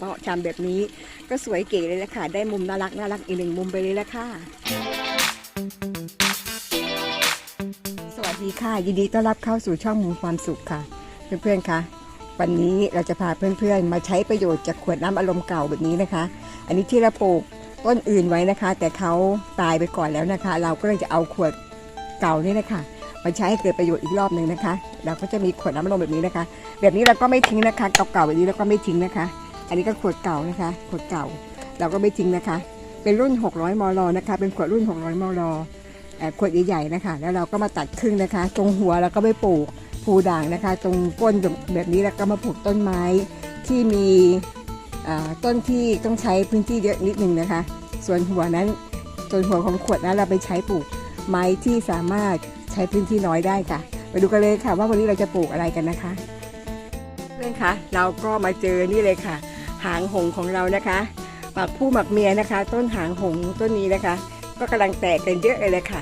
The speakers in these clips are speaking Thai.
เพราะชามแบบนี้ก็สวยเก๋เลยแหละค่ะ ได้มุมน่ารักน่ารักอีกหนึ่งมุมไปเลยละค่ะ สวัสดีค่ะ ยินดีต้อนรับเข้าสู่ช่องมุมความสุขค่ะ เพื่อนๆคะวันนี้เราจะพาเพื่อนๆ มาใช้ประโยชน์จากขวดน้ำอารมณ์เก่าแบบนี้นะคะ อันนี้ที่เราปลูกต้นอื่นไว้นะคะ แต่เขาตายไปก่อนแล้วนะคะ เราก็เลยจะเอาขวดเก่านี่นะคะมาใช้ให้เกิดประโยชน์อีกรอบหนึ่งนะคะเราก็จะมีขวดน้ำอารมณ์แบบนี้นะคะ แบบนี้เราก็ไม่ทิ้งนะคะเก่าๆแบบนี้เราก็ไม่ทิ้งนะคะ อันนี้ก็ขวดเก่านะคะ ขวดเก่า เราก็ไม่ทิ้งนะคะ เป็นรุ่น 600 มลนะคะ เป็นขวดรุ่น 600 มลขวดใหญ่ๆนะคะ แล้วเราก็มาตัดครึ่งนะคะ ตรงหัวเราก็ไปปลูกภูด่างนะคะ ตรงก้นแบบนี้แล้วก็มาปลูกต้นไม้ที่มีต้นที่ต้องใช้พื้นที่เยอะนิดนึงนะคะ ส่วนหัวนั้นส่วนหัวของขวดนั้นเราไปใช้ปลูกไม้ที่สามารถใช้พื้นที่น้อยได้ค่ะ ไปดูกันเลยค่ะว่าวันนี้เราจะปลูกอะไรกันนะคะ เพื่อนคะเราก็มาเจอนี่เลยค่ะ หางหงของเรานะคะหมักผู้หมักเมียนะคะ ต้นหางหงต้นนี้นะคะ ก็กำลังแตกกันเยอะเลยเลยค่ะ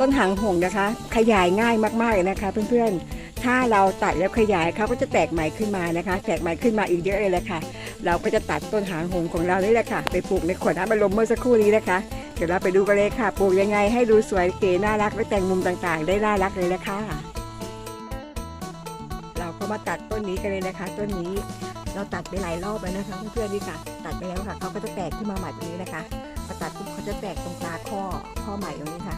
ต้นหางหงนะคะ ขยายง่ายมากๆเลยนะคะ เพื่อนๆ ถ้าเราตัดแล้วขยายเขาก็จะแตกใหม่ขึ้นมานะคะ แตกใหม่ขึ้นมาอีกเยอะเลยแหละค่ะ เราก็จะตัดต้นหางหงของเรานี่แหละค่ะ ไปปลูกในขวดน้ำอารมเมื่อสักครู่นี้นะคะเดี๋ยวเราไปดูกันเลยค่ะ ปลูกยังไงให้ดูสวยเก๋น่ารักและแต่งมุมต่างๆ ได้น่ารักเลยละค่ะ มาตัดต้นนี้กันเลยนะคะ ต้นนี้เราตัดไปหลายรอบแล้วนะคะเพื่อนๆนี่ค่ะ ตัดไปแล้วค่ะเขาก็จะแตกขึ้นมาใหม่แบบนี้นะคะพอตัดปุ๊บเขาจะแตกตรงตาข้อข้อใหม่ตรงนี้ค่ะ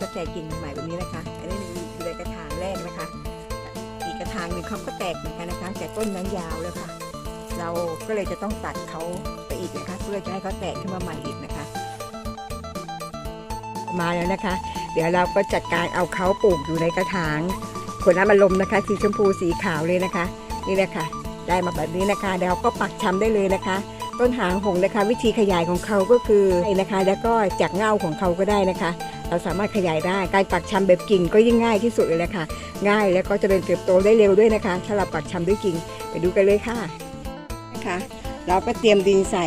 จะแตกกิ่งใหม่แบบนี้นะคะ อันนี้คือในกระถางแรกนะคะ อีกกระถางหนึ่งเขาก็แตกเหมือนกันนะคะ แต่ต้นนั้นยาวแล้วค่ะ เราก็เลยจะต้องตัดเขาไปอีกนะคะ เพื่อจะให้เขาแตกขึ้นมาใหม่อีกนะคะ มาแล้วนะคะ เดี๋ยวเราก็จัดการเอาเขาปลูกอยู่ในกระถาง ขวดน้ำอัดลมนะคะ สีชมพูสีขาวเลยนะคะ นี่แหละค่ะได้มาแบบนี้นะคะเดี๋ยวก็ปักชำได้เลยนะคะ ต้นหางหงนะคะ วิธีขยายของเขาก็คือนะคะ แล้วก็จากเงาของเขาก็ได้นะคะ เราสามารถขยายได้การปักชำแบบกิ่งก็ยิ่งง่ายที่สุดเลยแหละค่ะง่ายแล้วก็เจริญเติบโตได้เร็วด้วยนะคะ ถ้าเราปักชำด้วยกิ่งไปดูกันเลยค่ะนะคะเราก็เตรียมดินใส่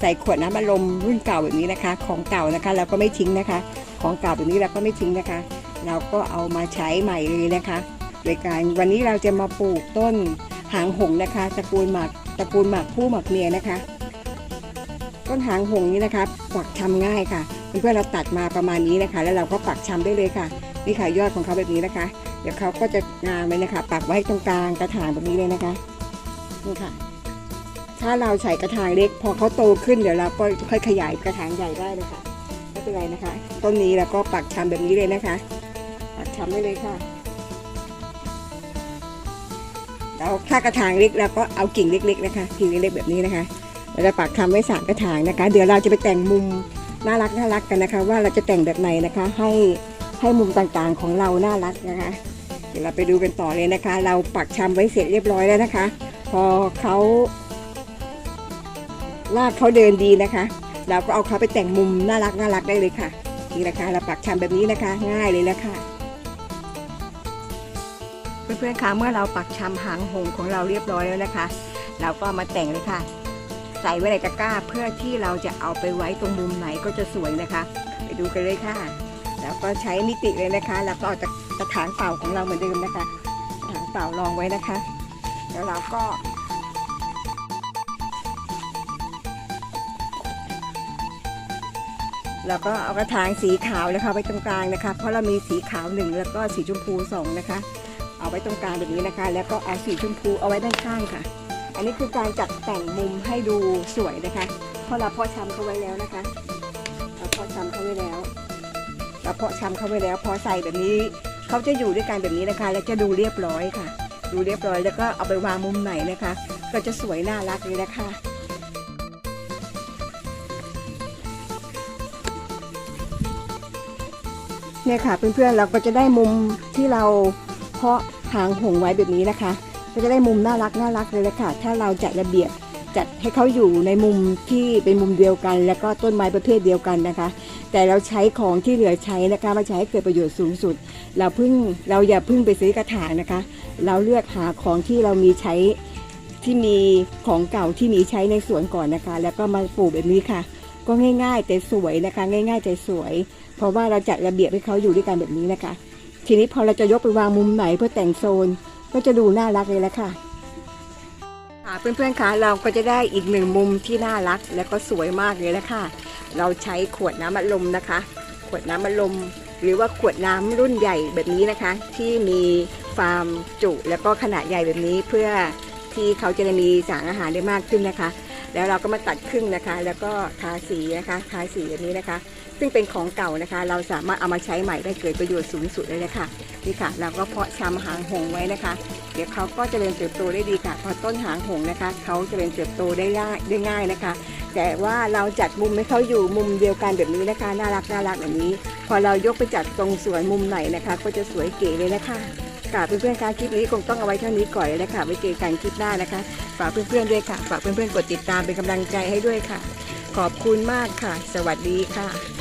ใส่ขวดน้ำอัดลมรุ่นเก่าแบบนี้นะคะ ของเก่านะคะเราก็ไม่ทิ้งนะคะ ของเก่าแบบนี้เราก็ไม่ทิ้งนะคะ เราก็เอามาใช้ใหม่เลยนะคะ โดยการวันนี้เราจะมาปลูกต้นหางหงนะคะตระกูลหมากตระกูลหมากผู้หมากเมียนะคะ ต้นหางหงนี้นะคะปักชำง่ายค่ะเพื่อนเราตัดมาประมาณนี้นะคะ แล้วเราก็ปักชำได้เลยค่ะนี่ค่ะยอดของเขาแบบนี้นะคะ เดี๋ยวเขาก็จะงามเลยนะคะ ปักไว้ตรงกลางกระถางแบบนี้เลยนะคะนี่ค่ะ ถ้าเราใส่กระถางเล็ก พอเขาโตขึ้นเดี๋ยวเราก็ค่อยขยายกระถางใหญ่ได้เลยค่ะไม่เป็นไรนะคะ ต้นนี้เราก็ปักชำแบบนี้เลยนะคะ ปักชำได้เลยค่ะแล้วถ้ากระถางเล็กเราก็เอากิ่งเล็ก ๆ นะคะกิ่งเล็กๆแบบนี้นะคะเราจะปักคำไว้สามกระถางนะคะ เดี๋ยวเราจะไปแต่งมุมน่ารักน่ารักกันนะคะ ว่าเราจะแต่งแบบไหนนะคะ ให้ให้มุมต่างๆของเราน่ารักนะคะ เดี๋ยวเราไปดูกันต่อเลยนะคะ เราปักชำไว้เสร็จเรียบร้อยแล้วนะคะ พอเขาลากเขาเดินดีนะคะ เราก็เอาเขาไปแต่งมุมน่ารักน่ารักได้เลยค่ะนี่นะคะเราปักชำแบบนี้นะคะ ง่ายเลยแล้วค่ะ เพื่อนๆคะเมื่อเราปักชำหางหงของเราเรียบร้อยแล้วนะคะ เราก็มาแต่งเลยค่ะ ใส่ไว้ในตะกร้าเพื่อที่เราจะเอาไปไว้ตรงมุมไหนก็จะสวยนะคะ ไปดูกันเลยค่ะ แล้วก็ใช้มิติเลยนะคะ แล้วก็เอาตะกถางเปล่าของเราเหมือนเดิมนะคะกระถางเปล่ารองไว้นะคะ แล้วเราก็แล้วก็เอากระถางสีขาวนะคะไว้ตรงกลางนะคะ เพราะเรามีสีขาวหนึ่งแล้วก็สีชมพูสองนะคะ เอาไว้ตรงกลางแบบนี้นะคะ แล้วก็เอาสีชมพูเอาไว้ด้านข้างค่ะ อันนี้คือการจัดแต่งมุมให้ดูสวยนะคะเพราะเราเพาะชำเขาไว้แล้วนะคะเราเพาะชำเขาไว้แล้วเราเพาะชำเขาไว้แล้ว พอใส่แบบนี้เขาจะอยู่ด้วยกันแบบนี้นะคะ แล้วจะดูเรียบร้อยค่ะ ดูเรียบร้อยแล้วก็เอาไปวางมุมไหนนะคะ ก็จะสวยน่ารักเลยนะคะเนี่ยค่ะเพื่อนๆเราก็จะได้มุมที่เราเพาะ หางหงไว้แบบนี้นะคะ ก็จะได้มุมน่ารักน่ารักเลยแหละค่ะ ถ้าเราจัดระเบียบจัดให้เขาอยู่ในมุมที่เป็นมุมเดียวกัน แล้วก็ต้นไม้ประเภทเดียวกันนะคะ แต่เราใช้ของที่เหลือใช้นะคะมาใช้ให้เกิดประโยชน์สูงสุด เราพิ่งเราอย่าพิ่งไปซื้อกระถางนะคะ เราเลือกหาของที่เรามีใช้ที่มีของเก่าที่มีใช้ในสวนก่อนนะคะ แล้วก็มาปลูกแบบนี้ค่ะ ก็ง่าย ๆ แต่สวยนะคะ ง่าย ๆ แต่สวย เพราะว่าเราจัดระเบียบให้เขาอยู่ด้วยกันแบบนี้นะคะ ทีนี้พอเราจะยกไปวางมุมไหนเพื่อแต่งโซน ก็จะดูน่ารักเลยละค่ะค่ะเพื่อนๆคะเราก็จะได้อีกหนึ่งมุมที่น่ารักและก็สวยมากเลยนะค่ะ เราใช้ขวดน้ำอัดลมนะคะ ขวดน้ำอัดลม หรือว่าขวดน้ำรุ่นใหญ่แบบนี้นะคะ ที่มีฟาร์มจุ แล้วก็ขนาดใหญ่แบบนี้เพื่อที่เขาจะได้มีสารอาหารได้มากขึ้นนะคะ แล้วเราก็มาตัดครึ่งนะคะ แล้วก็ทาสีนะคะ ทาสีแบบนี้นะคะ ซึ่งเป็นของเก่านะคะ เราสามารถเอามาใช้ใหม่ได้เกิดประโยชน์สูงสุดเลยนะคะนี่ค่ะ เราก็เพาะชำหางหงไว้นะคะ เดี๋ยวเขาก็จเจริญเติบโตได้ดีค่ะ พอต้นหางหงนะคะ เขาจเจริญเติบโตได้ง่ายได้ง่ายนะคะ แต่ว่าเราจัดมุมให้เขาอยู่มุมเดียวกันแบบนี้นะคะ น่ารักน่ารักแบบนี้ พอเรายกไปจัดตรงสวนมุมไหนนะคะ ก็จะสวยเก๋เลยนะคะ ค่ะเพื่อนๆคะคลิปนี้คงต้องเอาไว้เท่านี้ก่อนเลยนะคะไว้เจอกันคลิปหน้านะคะ ฝากเพื่อนๆด้วยค่ะ ฝากเพื่อนๆกดติดตามเป็นกำลังใจให้ด้วยค่ะ ขอบคุณมากค่ะ สวัสดีค่ะ